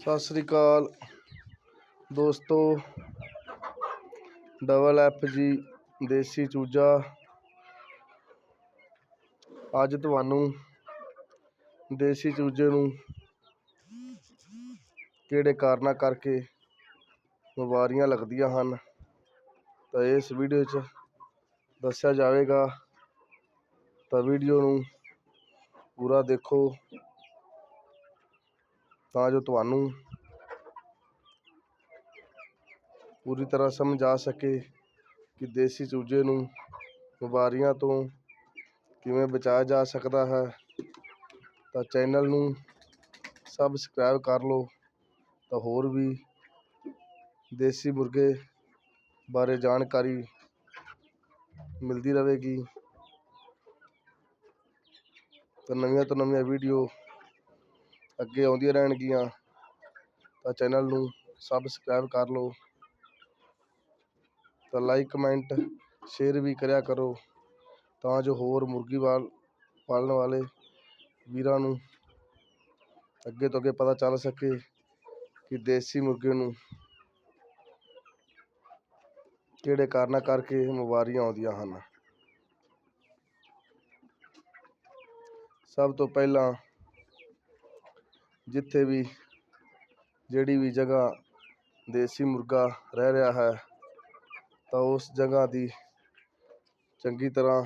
ਸਤਿ ਸ੍ਰੀ ਅਕਾਲ ਦੋਸਤੋ double F ਜੀ, ਦੇਸੀ ਚੂਜਾ। ਅੱਜ ਤੁਹਾਨੂੰ ਦੇਸੀ ਚੂਜੇ ਨੂੰ ਕਿਹੜੇ ਕਾਰਨਾਂ ਕਰਕੇ ਬਿਮਾਰੀਆਂ ਲੱਗਦੀਆਂ ਹਨ, ਤਾਂ ਇਸ ਵੀਡੀਓ 'ਚ ਦੱਸਿਆ ਜਾਵੇਗਾ। ਤਾਂ ਵੀਡੀਓ ਨੂੰ ਪੂਰਾ ਦੇਖੋ। ਤਾਂ ਜੋ ਤੁਹਾਨੂੰ ਪੂਰੀ ਤਰ੍ਹਾਂ ਸਮਝ ਆ ਸਕੇ ਕਿ ਦੇਸੀ ਚੂਜੇ ਨੂੰ ਬਿਮਾਰੀਆਂ ਤੋਂ ਕਿਵੇਂ ਬਚਾਇਆ ਜਾ ਸਕਦਾ ਹੈ, ਤਾਂ ਚੈਨਲ ਨੂੰ ਸਬਸਕ੍ਰਾਈਬ ਕਰ ਲਓ, ਤਾਂ ਹੋਰ ਵੀ ਦੇਸੀ ਮੁਰਗੇ ਬਾਰੇ ਜਾਣਕਾਰੀ ਮਿਲਦੀ ਰਹੇਗੀ। ਤਾਂ ਨਵੀਆਂ ਤੋਂ ਨਵੀਆਂ ਵੀਡੀਓ ਅੱਗੇ ਆਉਂਦੀਆਂ ਰਹਿਣਗੀਆਂ, ਤਾਂ ਚੈਨਲ ਨੂੰ ਸਬਸਕ੍ਰਾਈਬ ਕਰ ਲਓ, ਤਾਂ ਲਾਈਕ ਕਮੈਂਟ ਸ਼ੇਅਰ ਵੀ ਕਰਿਆ ਕਰੋ, ਤਾਂ ਜੋ ਹੋਰ ਮੁਰਗੀ ਵਾਲ, ਪਾਲਣ ਵਾਲੇ ਵੀਰਾਂ ਨੂੰ ਅੱਗੇ ਤੋਂ ਅੱਗੇ ਪਤਾ ਚੱਲ ਸਕੇ ਕਿ ਦੇਸੀ ਮੁਰਗੇ ਨੂੰ ਕਿਹੜੇ ਕਾਰਨਾਂ ਕਰਕੇ ਬਿਮਾਰੀਆਂ ਆਉਂਦੀਆਂ ਹਨ। ਸਭ ਤੋਂ ਪਹਿਲਾਂ ਜਿੱਥੇ ਵੀ ਜਿਹੜੀ ਵੀ ਜਗ੍ਹਾ ਦੇਸੀ ਮੁਰਗਾ ਰਹਿ ਰਿਹਾ ਹੈ, ਤਾਂ ਉਸ ਜਗ੍ਹਾ ਦੀ ਚੰਗੀ ਤਰ੍ਹਾਂ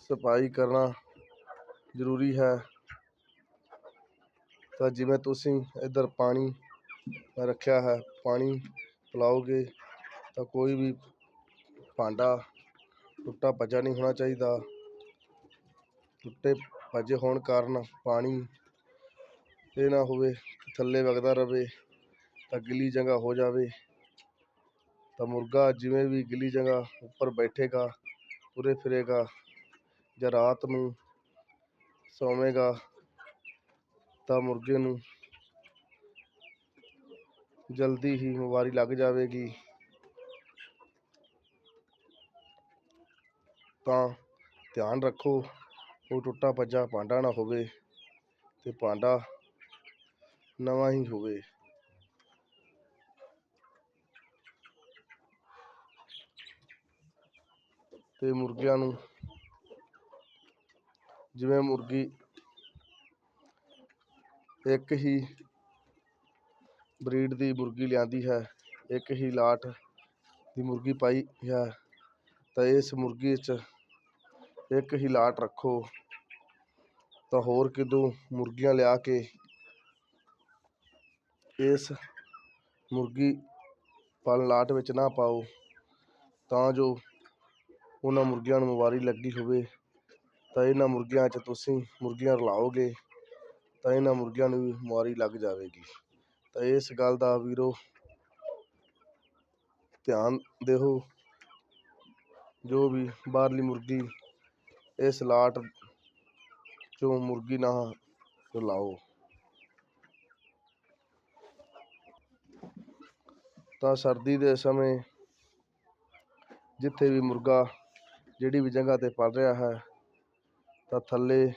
ਸਫ਼ਾਈ ਕਰਨਾ ਜ਼ਰੂਰੀ ਹੈ। ਤਾਂ ਜਿਵੇਂ ਤੁਸੀਂ ਇੱਧਰ ਪਾਣੀ ਰੱਖਿਆ ਹੈ, ਪਾਣੀ ਪਿਲਾਓਗੇ, ਤਾਂ ਕੋਈ ਵੀ ਭਾਂਡਾ ਟੁੱਟਾ ਭੱਜਾ ਨਹੀਂ ਹੋਣਾ ਚਾਹੀਦਾ। ਟੁੱਟੇ ਭੱਜੇ ਹੋਣ ਕਾਰਨ ਪਾਣੀ ਇਹ ਨਾ ਹੋਵੇ, ਥੱਲੇ ਵਗਦਾ ਰਵੇ, ਤਾਂ ਗਿੱਲੀ ਜਗ੍ਹਾ ਹੋ ਜਾਵੇ। ਤਾਂ ਮੁਰਗਾ ਜਿਵੇਂ ਵੀ ਗਿੱਲੀ ਜਗ੍ਹਾ ਉੱਪਰ ਬੈਠੇਗਾ, ਤੁਰੇ ਫਿਰੇਗਾ, ਜਾਂ ਰਾਤ ਨੂੰ ਸੌਵੇਗਾ, ਤਾਂ ਮੁਰਗੇ ਨੂੰ ਜਲਦੀ ਹੀ ਬਿਮਾਰੀ ਲੱਗ ਜਾਵੇਗੀ। ਤਾਂ ਧਿਆਨ ਰੱਖੋ ਉਹ ਟੁੱਟਾ ਭੱਜਾ ਭਾਂਡਾ ਨਾ ਹੋਵੇ ਤੇ ਭਾਂਡਾ ਨਵਾਂ ਹੀ ਹੋਵੇ। ਤੇ ਮੁਰਗਿਆਂ ਨੂੰ ਜਿਵੇਂ ਮੁਰਗੀ ਇੱਕ ਹੀ ਬਰੀਡ ਦੀ ਮੁਰਗੀ ਲਿਆਂਦੀ ਹੈ, ਇੱਕ ਹੀ ਲਾਟ ਦੀ ਮੁਰਗੀ ਪਾਈ ਹੈ, ਤਾਂ ਇਸ ਮੁਰਗੀ 'ਚ ਇੱਕ ਹੀ ਲਾਟ ਰੱਖੋ। ਤਾਂ ਹੋਰ ਕਿਤੋਂ ਮੁਰਗੀਆਂ ਲਿਆ ਕੇ ਇਸ ਮੁਰਗੀ ਪਾਲਣ ਲਾਟ ਵਿੱਚ ਨਾ ਪਾਓ, ਤਾਂ ਜੋ ਉਹਨਾਂ ਮੁਰਗੀਆਂ ਨੂੰ ਬਿਮਾਰੀ ਲੱਗੀ ਹੋਵੇ। ਤਾਂ ਇਹਨਾਂ ਮੁਰਗੀਆਂ 'ਚ ਤੁਸੀਂ ਮੁਰਗੀਆਂ ਰਲਾਓਗੇ, ਤਾਂ ਇਹਨਾਂ ਮੁਰਗੀਆਂ ਨੂੰ ਵੀ ਬਿਮਾਰੀ ਲੱਗ ਜਾਵੇਗੀ। ਤਾਂ ਇਸ ਗੱਲ ਦਾ ਵੀਰੋ ਧਿਆਨ ਦਿਓ ਜੋ ਵੀ ਬਾਹਰਲੀ ਮੁਰਗੀ ਇਸ ਲਾਟ 'ਚੋਂ ਮੁਰਗੀ ਨਾ ਲਾਓ। ਤਾਂ ਸਰਦੀ ਦੇ ਸਮੇਂ ਜਿੱਥੇ ਵੀ ਮੁਰਗਾ ਜਿਹੜੀ ਵੀ ਜਗ੍ਹਾ 'ਤੇ ਪਲ ਰਿਹਾ ਹੈ, ਤਾਂ ਥੱਲੇ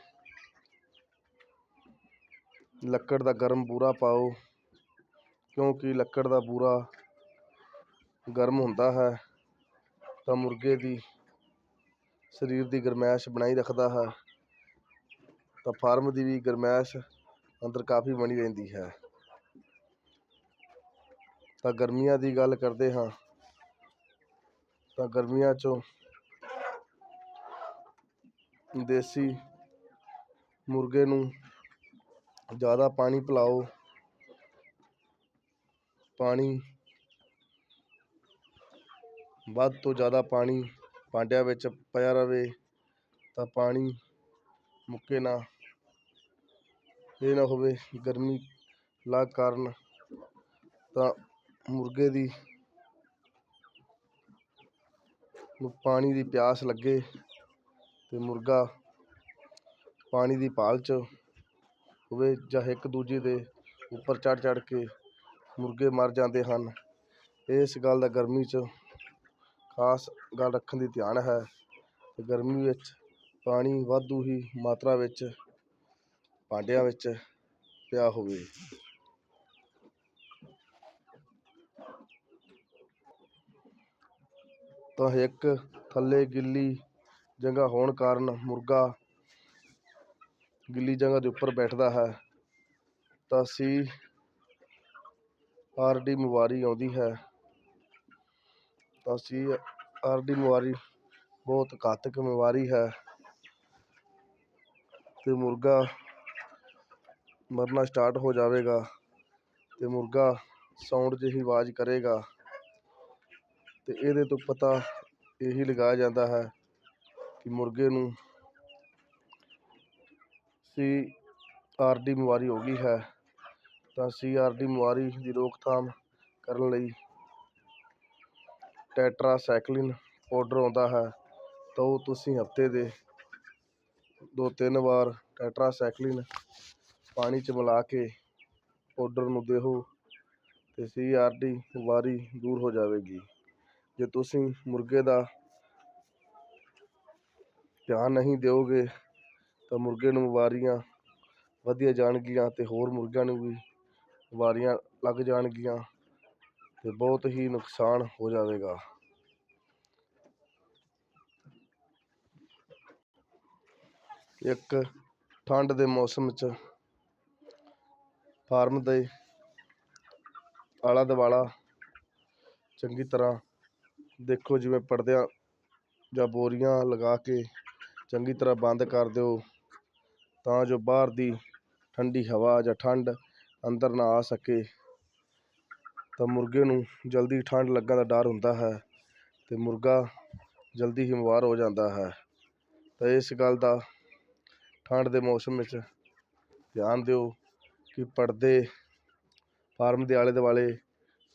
ਲੱਕੜ ਦਾ ਗਰਮ ਬੂਰਾ ਪਾਓ, ਕਿਉਂਕਿ ਲੱਕੜ ਦਾ ਬੂਰਾ ਗਰਮ ਹੁੰਦਾ ਹੈ, ਤਾਂ ਮੁਰਗੇ ਦੀ ਸਰੀਰ ਦੀ ਗਰਮੈਸ਼ ਬਣਾਈ ਰੱਖਦਾ ਹੈ, ਤਾਂ ਫਾਰਮ ਦੀ ਵੀ ਗਰਮੈਸ਼ ਅੰਦਰ ਕਾਫੀ ਬਣੀ ਰਹਿੰਦੀ ਹੈ। ਤਾਂ ਗਰਮੀਆਂ ਦੀ ਗੱਲ ਕਰਦੇ ਹਾਂ, ਤਾਂ ਗਰਮੀਆਂ 'ਚੋਂ ਦੇਸੀ ਮੁਰਗੇ ਨੂੰ ਜ਼ਿਆਦਾ ਪਾਣੀ ਪਿਲਾਓ, ਪਾਣੀ ਵੱਧ ਤੋਂ ਜ਼ਿਆਦਾ ਪਾਣੀ ਭਾਂਡਿਆਂ ਵਿੱਚ ਪਿਆ ਰਹੇ ਤਾਂ ਪਾਣੀ ਮੁੱਕੇ ਨਾ, ਇਹ ਨਾ ਹੋਵੇ ਗਰਮੀ ਲੱਗ ਕਾਰਨ ਤਾਂ ਮੁਰਗੇ ਦੀ ਨੂੰ ਪਾਣੀ ਦੀ ਪਿਆਸ ਲੱਗੇ ਅਤੇ ਮੁਰਗਾ ਪਾਣੀ ਦੀ ਭਾਲ 'ਚ ਹੋਵੇ ਜਾਂ ਇੱਕ ਦੂਜੇ ਦੇ ਉੱਪਰ ਚੜ੍ਹ ਚੜ੍ਹ ਕੇ ਮੁਰਗੇ ਮਰ ਜਾਂਦੇ ਹਨ। ਇਸ ਗੱਲ ਦਾ ਗਰਮੀ 'ਚ ਖਾਸ ਗੱਲ ਰੱਖਣ ਦੀ ਧਿਆਨ ਹੈ ਤੇ ਗਰਮੀ ਵਿੱਚ ਪਾਣੀ ਵਾਧੂ ਹੀ ਮਾਤਰਾ ਵਿੱਚ ਭਾਂਡਿਆਂ ਵਿੱਚ ਪਿਆ ਹੋਵੇ। ਤਾਂ ਇੱਕ ਥੱਲੇ ਗਿੱਲੀ ਜਗ੍ਹਾ ਹੋਣ ਕਾਰਨ ਮੁਰਗਾ ਗਿੱਲੀ ਜਗ੍ਹਾ ਦੇ ਉੱਪਰ ਬੈਠਦਾ ਹੈ, ਤਾਂ ਸੀ ਆਰ ਡੀ ਬਿਮਾਰੀ ਆਉਂਦੀ ਹੈ। ਤਾਂ ਸੀ, ਆਰ ਡੀ ਬਿਮਾਰੀ ਬਹੁਤ ਘਾਤਕ ਬਿਮਾਰੀ ਹੈ। ਅਤੇ ਮੁਰਗਾ ਮਰਨਾ ਸਟਾਰਟ ਹੋ ਜਾਵੇਗਾ ਅਤੇ ਮੁਰਗਾ ਸਾਊਂਡ ਜਿਹੀ ਆਵਾਜ਼ ਕਰੇਗਾ। ਅਤੇ ਇਹਦੇ ਤੋਂ ਪਤਾ ਇਹੀ ਲਗਾਇਆ ਜਾਂਦਾ ਹੈ ਕਿ ਮੁਰਗੇ ਨੂੰ ਸੀ, ਆਰ ਡੀ ਬਿਮਾਰੀ ਹੋ ਗਈ ਹੈ। ਤਾਂ ਸੀ, ਆਰ ਡੀ ਬਿਮਾਰੀ ਦੀ ਰੋਕਥਾਮ ਕਰਨ ਲਈ ਟੈਟਰਾਸਾਈਕਲਿਨ ਪਾਊਡਰ ਆਉਂਦਾ ਹੈ, ਤਾਂ ਉਹ ਤੁਸੀਂ ਹਫ਼ਤੇ ਦੇ ਦੋ ਤਿੰਨ ਵਾਰ ਟੈਟਰਾਸਾਈਕਲਿਨ ਪਾਣੀ 'ਚ ਮਿਲਾ ਕੇ ਪਾਊਡਰ ਨੂੰ ਦਿਓ ਅਤੇ ਸੀ ਆਰ ਡੀ ਵਾਰੀ ਦੂਰ ਹੋ ਜਾਵੇਗੀ। ਜੇ ਤੁਸੀਂ ਮੁਰਗੇ ਦਾ ਧਿਆਨ ਨਹੀਂ ਦਿਓਗੇ, ਤਾਂ ਮੁਰਗੇ ਨੂੰ ਬਿਮਾਰੀਆਂ ਵਧੀਆ ਜਾਣਗੀਆਂ ਅਤੇ ਹੋਰ ਮੁਰਗਿਆਂ ਨੂੰ ਵੀ ਬਿਮਾਰੀਆਂ ਲੱਗ ਜਾਣਗੀਆਂ। ਤੇ ਬਹੁਤ ਹੀ ਨੁਕਸਾਨ ਹੋ ਜਾਵੇਗਾ। ਇੱਕ ਠੰਡ ਦੇ ਮੌਸਮ 'ਚ ਫਾਰਮ ਦੇ ਆਲਾ ਦੁਆਲਾ ਚੰਗੀ ਤਰ੍ਹਾਂ ਦੇਖੋ, ਜਿਵੇਂ ਪਰਦਿਆਂ ਜਾਂ ਬੋਰੀਆਂ ਲਗਾ ਕੇ ਚੰਗੀ ਤਰ੍ਹਾਂ ਬੰਦ ਕਰ ਦਿਓ, ਤਾਂ ਜੋ ਬਾਹਰ ਦੀ ਠੰਡੀ ਹਵਾ ਜਾਂ ਠੰਡ ਅੰਦਰ ਨਾ ਆ ਸਕੇ। ਤਾਂ ਮੁਰਗੇ ਨੂੰ ਜਲਦੀ ਠੰਡ ਲੱਗਣ ਦਾ ਡਰ ਹੁੰਦਾ ਹੈ ਅਤੇ ਮੁਰਗਾ ਜਲਦੀ ਹੀ ਬਿਮਾਰ ਹੋ ਜਾਂਦਾ ਹੈ। ਤਾਂ ਇਸ ਗੱਲ ਦਾ ਠੰਡ ਦੇ ਮੌਸਮ ਵਿੱਚ ਧਿਆਨ ਦਿਓ ਕਿ ਪਰਦੇ, ਫਾਰਮ ਦੇ ਆਲੇ ਦੁਆਲੇ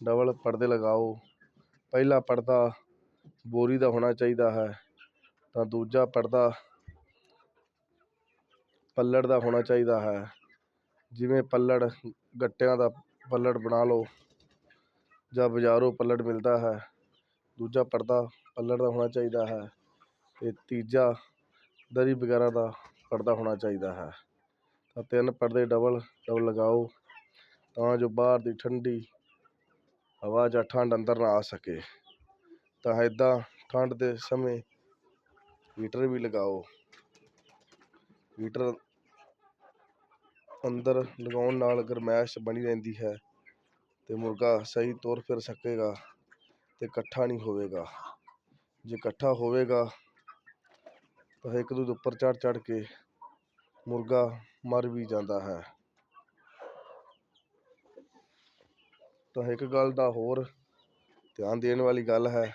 ਡਬਲ ਪਰਦੇ ਲਗਾਓ। ਪਹਿਲਾ ਪਰਦਾ ਬੋਰੀ ਦਾ ਹੋਣਾ ਚਾਹੀਦਾ ਹੈ, ਤਾਂ ਦੂਜਾ ਪਰਦਾ ਪੱਲੜ ਦਾ ਹੋਣਾ ਚਾਹੀਦਾ ਹੈ। ਜਿਵੇਂ ਪੱਲੜ, ਗੱਟਿਆਂ ਦਾ ਪੱਲੜ ਬਣਾ ਲਓ। ਜਾਂ ਬਜ਼ਾਰੋਂ ਪੱਲੜ ਮਿਲਦਾ ਹੈ। ਦੂਜਾ ਪਰਦਾ ਪੱਲੜ ਦਾ ਹੋਣਾ ਚਾਹੀਦਾ ਹੈ। ਅਤੇ ਤੀਜਾ ਦਰੀ ਵਗੈਰਾ ਦਾ ਪਰਦਾ ਹੋਣਾ ਚਾਹੀਦਾ ਹੈ। ਤਾਂ ਤਿੰਨ ਪਰਦੇ ਡਬਲ ਡਬਲ ਲਗਾਓ ਤਾਂ ਜੋ ਬਾਹਰ ਦੀ ਠੰਡੀ ਹਵਾ ਜਾਂ ਠੰਡ ਅੰਦਰ ਨਾ ਆ ਸਕੇ। ਤਾਂ ਇੱਦਾਂ ਠੰਡ ਦੇ ਸਮੇਂ ਹੀਟਰ ਵੀ ਲਗਾਓ। ਹੀਟਰ ਅੰਦਰ ਲਗਾਉਣ ਨਾਲ ਗਰਮੈਸ਼ ਬਣੀ ਰਹਿੰਦੀ ਹੈ। ਅਤੇ ਮੁਰਗਾ ਸਹੀ ਤੁਰ ਫਿਰ ਸਕੇਗਾ ਅਤੇ ਇਕੱਠਾ ਨਹੀਂ ਹੋਵੇਗਾ। ਜੇ ਇਕੱਠਾ ਹੋਵੇਗਾ ਤਾਂ ਇੱਕ ਦੂਜੇ ਉੱਪਰ ਚੜ੍ਹ ਚੜ੍ਹ ਕੇ ਮੁਰਗਾ ਮਰ ਵੀ ਜਾਂਦਾ ਹੈ। ਤਾਂ ਇੱਕ ਗੱਲ ਦਾ ਹੋਰ ਧਿਆਨ ਦੇਣ ਵਾਲੀ ਗੱਲ ਹੈ